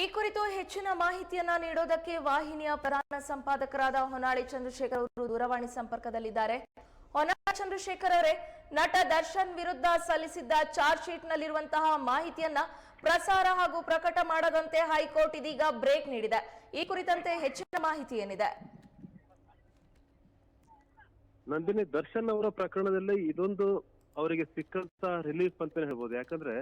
ಈ ಕುರಿತು ಹೆಚ್ಚಿನ ಮಾಹಿತಿಯನ್ನ ನೀಡೋದಕ್ಕೆ ವಾಹಿನಿಯ ಪ್ರಧಾನ ಸಂಪಾದಕರಾದ ಹೊನ್ನಾಳಿ ಚಂದ್ರಶೇಖರ್ ಅವರು ದೂರವಾಣಿ ಸಂಪರ್ಕದಲ್ಲಿದ್ದಾರೆ. ಹೊನ್ನಾಳಿ ಚಂದ್ರಶೇಖರ್ ಅವರೇ, ನಟ ದರ್ಶನ್ ವಿರುದ್ಧ ಸಲ್ಲಿಸಿದ್ದ ಚಾರ್ಜ್ ಶೀಟ್ ನಲ್ಲಿರುವಂತಹ ಮಾಹಿತಿಯನ್ನ ಪ್ರಸಾರ ಹಾಗೂ ಪ್ರಕಟ ಮಾಡದಂತೆ ಹೈಕೋರ್ಟ್ ಇದೀಗ ಬ್ರೇಕ್ ನೀಡಿದೆ. ಈ ಕುರಿತಂತೆ ಹೆಚ್ಚಿನ ಮಾಹಿತಿ ಏನಿದೆ? ನಂದಿನಿ, ದರ್ಶನ್ ಅವರ ಪ್ರಕರಣದಲ್ಲಿ ಇದೊಂದು ಅವರಿಗೆ ಸಿಕ್ಕಂತ ರಿಲೀಫ್ ಅಂತಾನೆ ಹೇಳ್ಬೋದು. ಯಾಕಂದ್ರೆ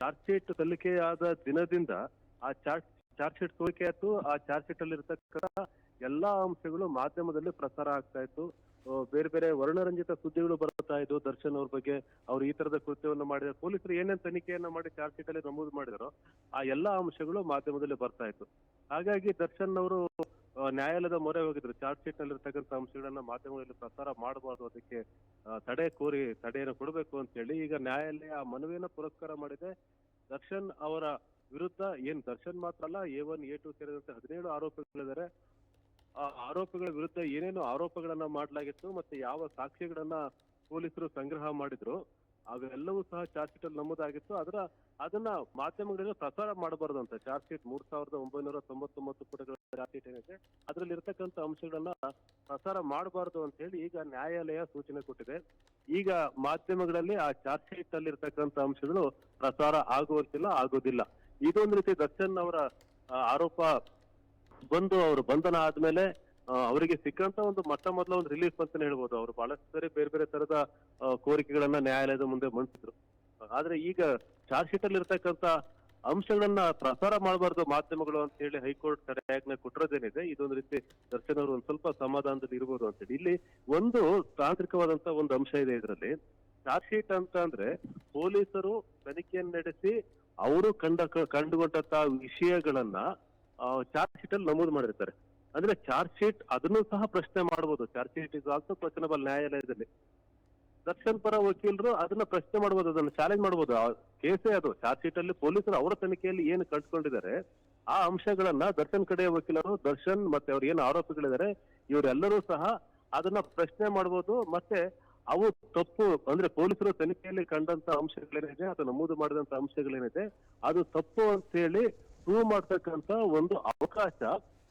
ಚಾರ್ಜ್ ಶೀಟ್ ಸಲ್ಲಿಕೆಯಾದ ದಿನದಿಂದ ಆ ಚಾರ್ಜ್ ಚಾರ್ಜ್ ಶೀಟ್ ಸೋರಿಕೆ ಆಯ್ತು. ಆ ಚಾರ್ಜ್ ಶೀಟ್ ಅಲ್ಲಿ ಇರತಕ್ಕಂತ ಎಲ್ಲಾ ಅಂಶಗಳು ಮಾಧ್ಯಮದಲ್ಲಿ ಪ್ರಸಾರ ಆಗ್ತಾ ಇತ್ತು. ಬೇರೆ ಬೇರೆ ವರ್ಣರಂಜಿತ ಸುದ್ದಿಗಳು ಬರ್ತಾ ಇದ್ವು ದರ್ಶನ್ ಅವ್ರ ಬಗ್ಗೆ. ಅವ್ರು ಈ ತರದ ಕೃತ್ಯವನ್ನು ಮಾಡಿದ ಪೊಲೀಸರು ಏನೇನು ತನಿಖೆಯನ್ನ ಮಾಡಿ ಚಾರ್ಜ್ ಶೀಟ್ ಅಲ್ಲಿ ನಮೂದು ಮಾಡಿದಾರೋ ಆ ಎಲ್ಲಾ ಅಂಶಗಳು ಮಾಧ್ಯಮದಲ್ಲಿ ಬರ್ತಾ ಇತ್ತು. ಹಾಗಾಗಿ ದರ್ಶನ್ ಅವರು ನ್ಯಾಯಾಲಯದ ಮೊರೆ ಹೋಗಿದ್ರು. ಚಾರ್ಜ್ ಶೀಟ್ನಲ್ಲಿ ಇರ್ತಕ್ಕಂಥ ಅಂಶಗಳನ್ನ ಮಾಧ್ಯಮದಲ್ಲಿ ಪ್ರಸಾರ ಮಾಡಬಾರ್ದು. ಅದಕ್ಕೆ ತಡೆ ಕೋರಿ, ತಡೆಯನ್ನು ಕೊಡಬೇಕು ಅಂತ ಹೇಳಿ ಈಗ ನ್ಯಾಯಾಲಯ ಆ ಮನವಿಯನ್ನ ಪುರಸ್ಕಾರ ಮಾಡಿದೆ. ದರ್ಶನ್ ಅವರ ವಿರುದ್ಧ ಏನ್ ದರ್ಶನ್ ಮಾತ್ರ ಅಲ್ಲ, ಎ ಒನ್, ಎ ಟು ಸೇರಿದಂತೆ ಹದಿನೇಳು ಆರೋಪಿಗಳಿದ್ದಾರೆ. ಆ ಆರೋಪಿಗಳ ವಿರುದ್ಧ ಏನೇನು ಆರೋಪಗಳನ್ನ ಮಾಡಲಾಗಿತ್ತು ಮತ್ತೆ ಯಾವ ಸಾಕ್ಷಿಗಳನ್ನ ಪೊಲೀಸರು ಸಂಗ್ರಹ ಮಾಡಿದ್ರು, ಅವೆಲ್ಲವೂ ಸಹ ಚಾರ್ಜ್ ಶೀಟ್ ಅಲ್ಲಿ ನಮೂದಾಗಿತ್ತು. ಅದರ, ಅದನ್ನ ಮಾಧ್ಯಮಗಳಲ್ಲಿ ಪ್ರಸಾರ ಮಾಡಬಾರ್ದು ಅಂತ ಚಾರ್ಜ್ ಶೀಟ್ ಮೂರ್ ಸಾವಿರದ ಒಂಬೈನೂರ ತೊಂಬತ್ತೊಂಬತ್ತು ಪುಟಗಳ ಚಾರ್ಜ್ ಶೀಟ್ ಏನಿದೆ, ಅದ್ರಲ್ಲಿ ಇರ್ತಕ್ಕಂಥ ಅಂಶಗಳನ್ನ ಪ್ರಸಾರ ಮಾಡಬಾರ್ದು ಅಂತ ಹೇಳಿ ಈಗ ನ್ಯಾಯಾಲಯ ಸೂಚನೆ ಕೊಟ್ಟಿದೆ. ಈಗ ಮಾಧ್ಯಮಗಳಲ್ಲಿ ಆ ಚಾರ್ಜ್ ಶೀಟ್ ಅಲ್ಲಿ ಅಂಶಗಳು ಪ್ರಸಾರ ಆಗುವಂತಿಲ್ಲ, ಆಗೋದಿಲ್ಲ. ಇದೊಂದು ರೀತಿ ದರ್ಶನ್ ಅವರ ಆರೋಪ ಬಂದು ಅವರು ಬಂಧನ ಆದ್ಮೇಲೆ ಅವರಿಗೆ ಸಿಕ್ಕಂತ ಒಂದು ಮೊಟ್ಟ ಮೊದಲ ಒಂದು ರಿಲೀಫ್ ಅಂತಾನೆ ಹೇಳ್ಬೋದು. ಅವರು ಬಹಳಷ್ಟು ಸರಿ ಬೇರೆ ಬೇರೆ ತರದ ಕೋರಿಕೆಗಳನ್ನ ನ್ಯಾಯಾಲಯದ ಮುಂದೆ ಮಂಡಿಸಿದ್ರು. ಆದ್ರೆ ಈಗ ಚಾರ್ಜ್ ಶೀಟ್ ಅಲ್ಲಿ ಇರ್ತಕ್ಕಂತ ಅಂಶಗಳನ್ನ ಪ್ರಸಾರ ಮಾಡಬಾರ್ದು ಮಾಧ್ಯಮಗಳು ಅಂತ ಹೇಳಿ ಹೈಕೋರ್ಟ್ ತಡೆಯಾಜ್ಞೆ ಕೊಟ್ಟಿರೋದೇನಿದೆ, ಇದೊಂದು ರೀತಿ ದರ್ಶನ್ ಅವರು ಒಂದ್ ಸ್ವಲ್ಪ ಸಮಾಧಾನದಲ್ಲಿ ಇರ್ಬೋದು ಅಂತ ಹೇಳಿ. ಇಲ್ಲಿ ಒಂದು ತಾಂತ್ರಿಕವಾದಂತ ಒಂದು ಅಂಶ ಇದೆ ಇದರಲ್ಲಿ. ಚಾರ್ಜ್ ಶೀಟ್ ಅಂತ ಅಂದ್ರೆ ಪೊಲೀಸರು ತನಿಖೆಯನ್ನು ನಡೆಸಿ ಅವರು ಕಂಡ ಕಂಡುಕೊಟ್ಟಂತಹ ವಿಷಯಗಳನ್ನ ಚಾರ್ಜ್ ಶೀಟ್ ಅಲ್ಲಿ ನಮೂದು ಮಾಡಿರ್ತಾರೆ. ಅಂದ್ರೆ ಚಾರ್ಜ್ ಶೀಟ್ ಅದನ್ನು ಸಹ ಪ್ರಶ್ನೆ ಮಾಡಬಹುದು charge sheet is also questionable ನ್ಯಾಯಾಲಯದಲ್ಲಿ. ದರ್ಶನ್ ಪರ ವಕೀಲರು ಅದನ್ನ ಪ್ರಶ್ನೆ ಮಾಡಬಹುದು ಅದನ್ನ ಚಾಲೆಂಜ್ ಮಾಡಬಹುದು ಕೇಸೇ ಅದು. ಚಾರ್ಜ್ ಶೀಟ್ ಅಲ್ಲಿ ಪೊಲೀಸರು ಅವರ ತನಿಖೆಯಲ್ಲಿ ಏನು ಕಂಡುಕೊಂಡಿದ್ದಾರೆ, ಆ ಅಂಶಗಳನ್ನ ದರ್ಶನ್ ಕಡೆಯ ವಕೀಲರು, ದರ್ಶನ್ ಮತ್ತೆ ಅವ್ರ ಏನು ಆರೋಪಿಗಳಿದ್ದಾರೆ, ಇವರೆಲ್ಲರೂ ಸಹ ಅದನ್ನ ಪ್ರಶ್ನೆ ಮಾಡಬಹುದು ಮತ್ತೆ ಅವು ತಪ್ಪು ಅಂದ್ರೆ ಪೊಲೀಸರು ತನಿಖೆಯಲ್ಲಿ ಕಂಡಂತ ಅಂಶಗಳೇನಿದೆ ಅಥವಾ ನಮೂದು ಮಾಡಿದಂತ ಅಂಶಗಳೇನಿದೆ, ಅದು ತಪ್ಪು ಅಂತ ಹೇಳಿ ಪ್ರೂವ್ ಮಾಡ್ತಕ್ಕಂತ ಒಂದು ಅವಕಾಶ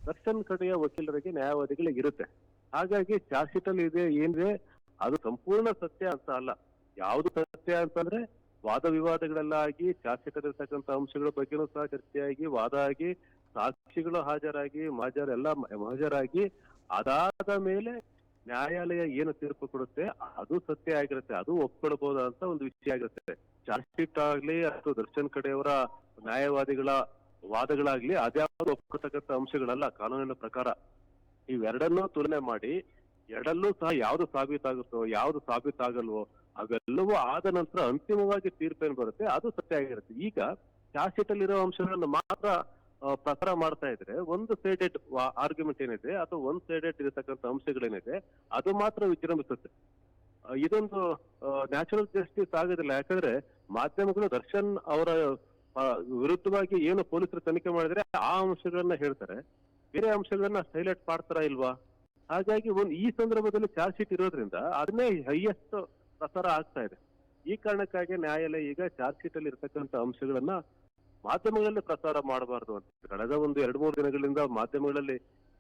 ರಕ್ಷನ್ ಕಡೆಯ ವಕೀಲರಿಗೆ, ನ್ಯಾಯವಾದಿಗಳಿಗೆ ಇರುತ್ತೆ. ಹಾಗಾಗಿ ಚಾರ್ಜ್ ಶೀಟ್ ಅಲ್ಲಿ ಇದೆ, ಏನಿದೆ, ಅದು ಸಂಪೂರ್ಣ ಸತ್ಯ ಅಂತ ಅಲ್ಲ. ಯಾವುದು ಸತ್ಯ ಅಂತಂದ್ರೆ ವಾದ ವಿವಾದಗಳೆಲ್ಲ ಆಗಿ, ಚಾರ್ಜ್ ಶೀಟ್ ಇರತಕ್ಕಂತ ಅಂಶಗಳ ಬಗ್ಗೆನೂ ಸಹ ಚರ್ಚೆಯಾಗಿ, ವಾದ ಆಗಿ, ಸಾಕ್ಷಿಗಳು ಹಾಜರಾಗಿ, ಮಾಜರ್ ಎಲ್ಲ ಹಾಜರಾಗಿ, ಅದಾದ ಮೇಲೆ ನ್ಯಾಯಾಲಯ ಏನು ತೀರ್ಪು ಕೊಡುತ್ತೆ, ಅದು ಸತ್ಯ ಆಗಿರುತ್ತೆ, ಅದು ಒಪ್ಕೊಳ್ಬಹುದಂತ ಒಂದು ವಿಷಯ ಆಗಿರುತ್ತೆ. ಚಾರ್ಜ್ ಶೀಟ್ ಆಗ್ಲಿ ಅಥವಾ ದರ್ಶನ್ ಕಡೆಯವರ ನ್ಯಾಯವಾದಿಗಳ ವಾದಗಳಾಗ್ಲಿ ಅದ್ಯಾವುದು ಒಪ್ಕೊತಕ್ಕಂಥ ಅಂಶಗಳಲ್ಲ, ಕಾನೂನಿನ ಪ್ರಕಾರ. ಇವೆರಡನ್ನೂ ತುಲನೆ ಮಾಡಿ, ಎರಡಲ್ಲೂ ಸಹ ಯಾವ್ದು ಸಾಬೀತಾಗುತ್ತೋ, ಯಾವ್ದು ಸಾಬೀತಾಗಲ್ವೋ, ಅವೆಲ್ಲವೂ ಆದ ನಂತರ ಅಂತಿಮವಾಗಿ ತೀರ್ಪೇನು ಬರುತ್ತೆ, ಅದು ಸತ್ಯ ಆಗಿರುತ್ತೆ. ಈಗ ಚಾರ್ಜ್ ಅಲ್ಲಿರೋ ಅಂಶಗಳನ್ನು ಮಾತ್ರ ಪ್ರಸಾರ ಮಾಡ್ತಾ ಇದ್ರೆ ಒಂದು ಸೈಡೆಡ್ ಆರ್ಗ್ಯುಮೆಂಟ್ ಏನಿದೆ, ಅಥವಾ ಒಂದ್ ಸೈಡೆಡ್ ಇರತಕ್ಕಂಥ ಅಂಶಗಳೇನಿದೆ, ಅದು ಮಾತ್ರ ವಿಜೃಂಭಿಸುತ್ತೆ. ಇದೊಂದು ನ್ಯಾಚುರಲ್ ಜಸ್ಟಿಸ್ ಆಗೋದಿಲ್ಲ. ಯಾಕಂದ್ರೆ ಮಾಧ್ಯಮಗಳು ದರ್ಶನ್ ಅವರ ವಿರುದ್ಧವಾಗಿ ಏನು ಪೊಲೀಸರು ತನಿಖೆ ಮಾಡಿದ್ರೆ ಆ ಅಂಶಗಳನ್ನ ಹೇಳ್ತಾರೆ. ಬೇರೆ ಅಂಶಗಳನ್ನ ಹೈಲೈಟ್ ಮಾಡ್ತಾರಾ ಇಲ್ವಾ? ಹಾಗಾಗಿ ಒಂದು, ಈ ಸಂದರ್ಭದಲ್ಲಿ ಚಾರ್ಜ್ ಶೀಟ್ ಇರೋದ್ರಿಂದ ಅದನ್ನೇ ಹೈಯೆಸ್ಟ್ ಪ್ರಸಾರ ಆಗ್ತಾ ಇದೆ. ಈ ಕಾರಣಕ್ಕಾಗಿ ನ್ಯಾಯಾಲಯ ಈಗ ಚಾರ್ಜ್ ಶೀಟ್ ಅಲ್ಲಿ ಇರ್ತಕ್ಕಂಥ ಅಂಶಗಳನ್ನ ಮಾಧ್ಯಮಗಳಲ್ಲಿ ಪ್ರಸಾರ ಮಾಡಬಾರದು ಅಂತ. ಕಳೆದ ಒಂದು ಎರಡು ಮೂರು ದಿನಗಳಿಂದ ಮಾಧ್ಯಮಗಳಲ್ಲಿ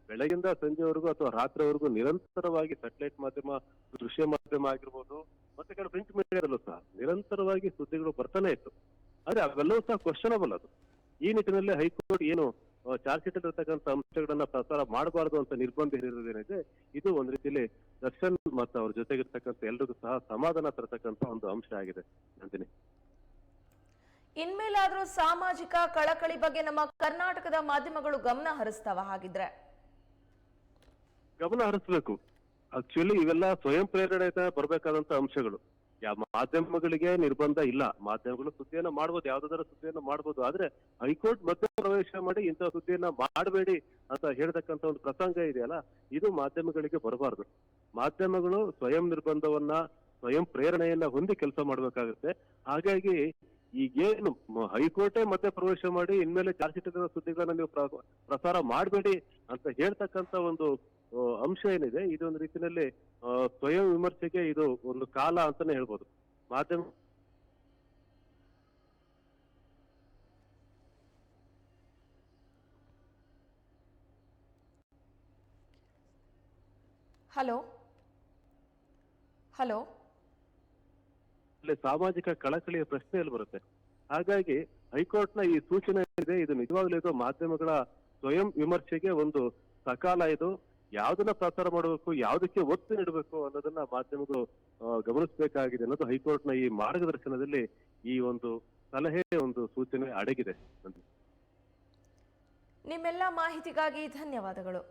ಬೆಳಗಿಂದ ಸಂಜೆವರೆಗೂ ಅಥವಾ ರಾತ್ರಿವರೆಗೂ ನಿರಂತರವಾಗಿ ಸ್ಯಾಟಲೈಟ್ ಮಾಧ್ಯಮ, ದೃಶ್ಯ ಮಾಧ್ಯಮ ಆಗಿರ್ಬೋದು, ಮತ್ತೆ ಕೆಲವು ಪ್ರಿಂಟ್ ಮೀಡಿಯಾದಲ್ಲೂ ಸಹ ನಿರಂತರವಾಗಿ ಸುದ್ದಿಗಳು ಬರ್ತಾನೆ ಇತ್ತು. ಆದ್ರೆ ಅವೆಲ್ಲವೂ ಸಹ ಕ್ವಶನಬಲ್ ಅದು. ಈ ನಿಟ್ಟಿನಲ್ಲಿ ಹೈಕೋರ್ಟ್ ಏನು ಚಾರ್ಜ್ ಶೀಟ್ ಇರತಕ್ಕಂಥ ಅಂಶಗಳನ್ನ ಪ್ರಸಾರ ಮಾಡಬಾರದು ಅಂತ ನಿರ್ಬಂಧ ಹೇಳಿರೋದೇನಿದೆ ಇದು ಒಂದ್ ರೀತಿಯಲ್ಲಿ ದರ್ಶನ್ ಮತ್ತು ಅವ್ರ ಜೊತೆಗಿರ್ತಕ್ಕಂಥ ಎಲ್ರಿಗೂ ಸಹ ಸಮಾಧಾನ ತರತಕ್ಕಂಥ ಒಂದು ಅಂಶ ಆಗಿದೆ ನಂದಿನಿ. ಇನ್ಮೇಲಾದ್ರೂ ಸಾಮಾಜಿಕ ಕಳಕಳಿ ಬಗ್ಗೆ ನಮ್ಮ ಕರ್ನಾಟಕದ ಮಾಧ್ಯಮಗಳು ಗಮನ ಹರಿಸ್ತಾವ ಹಾಗಿದ್ರೆ? ಗಮನ ಹರಿಸಬೇಕು. ಆಕ್ಚುಲಿ ಇವೆಲ್ಲ ಸ್ವಯಂ ಪ್ರೇರಣೆಯಿಂದ ಬರಬೇಕಾದಂತ ಅಂಶಗಳು. ಯಾವ ಮಾಧ್ಯಮಗಳಿಗೆ ನಿರ್ಬಂಧ ಇಲ್ಲ. ಮಾಧ್ಯಮಗಳು ಸುದ್ದಿಯನ್ನ ಮಾಡ್ಬೋದು, ಯಾವ್ದಾದ್ರು ಸುದ್ದಿಯನ್ನ ಮಾಡ್ಬೋದು. ಆದ್ರೆ ಹೈಕೋರ್ಟ್ ಮಧ್ಯ ಪ್ರವೇಶ ಮಾಡಿ ಇಂಥ ಸುದ್ದಿಯನ್ನ ಮಾಡಬೇಡಿ ಅಂತ ಹೇಳ್ತಕ್ಕಂತ ಒಂದು ಪ್ರಸಂಗ ಇದೆಯಲ್ಲ, ಇದು ಮಾಧ್ಯಮಗಳಿಗೆ ಬರಬಾರ್ದು. ಮಾಧ್ಯಮಗಳು ಸ್ವಯಂ ನಿರ್ಬಂಧವನ್ನ, ಸ್ವಯಂ ಪ್ರೇರಣೆಯನ್ನ ಹೊಂದಿ ಕೆಲಸ ಮಾಡ್ಬೇಕಾಗುತ್ತೆ. ಹಾಗಾಗಿ ಈಗೇನು ಹೈಕೋರ್ಟೇ ಮತ್ತೆ ಪ್ರವೇಶ ಮಾಡಿ ಇನ್ಮೇಲೆ ಚಾರ್ಜ್ ಶೀಟ್ ಸುದ್ದಿಗಳನ್ನ ನೀವು ಪ್ರಸಾರ ಮಾಡಬೇಡಿ ಅಂತ ಹೇಳ್ತಕ್ಕಂತ ಒಂದು ಅಂಶ ಏನಿದೆ ಇದು ಒಂದು ರೀತಿಯಲ್ಲಿ ಸ್ವಯಂ ವಿಮರ್ಶೆಗೆ ಇದು ಒಂದು ಕಾಲ ಅಂತಾನೆ ಹೇಳ್ಬೋದು. ಮಾಧ್ಯಮ ಹಲೋ ಹಲೋ ಅಲ್ಲಿ ಸಾಮಾಜಿಕ ಕಳಕಳಿಯ ಪ್ರಶ್ನೆಯಲ್ಲಿ ಬರುತ್ತೆ. ಹಾಗಾಗಿ ಹೈಕೋರ್ಟ್ನ ಈ ಸೂಚನೆ ಇದೆ, ಇದು ನಿಜವಾಗ್ಲೂ ಮಾಧ್ಯಮಗಳ ಸ್ವಯಂ ವಿಮರ್ಶೆಗೆ ಒಂದು ಸಕಾಲ ಇದು. ಯಾವ್ದನ್ನ ಪ್ರಚಾರ ಮಾಡಬೇಕು, ಯಾವ್ದಕ್ಕೆ ಒತ್ತು ನೀಡಬೇಕು ಅನ್ನೋದನ್ನ ಮಾಧ್ಯಮಗಳು ಗಮನಿಸಬೇಕಾಗಿದೆ ಅನ್ನೋದು ಹೈಕೋರ್ಟ್ನ ಈ ಮಾರ್ಗದರ್ಶನದಲ್ಲಿ ಈ ಒಂದು ಸಲಹೆ, ಒಂದು ಸೂಚನೆ ಅಡಗಿದೆ. ನಿಮ್ಮೆಲ್ಲ ಮಾಹಿತಿಗಾಗಿ ಧನ್ಯವಾದಗಳು.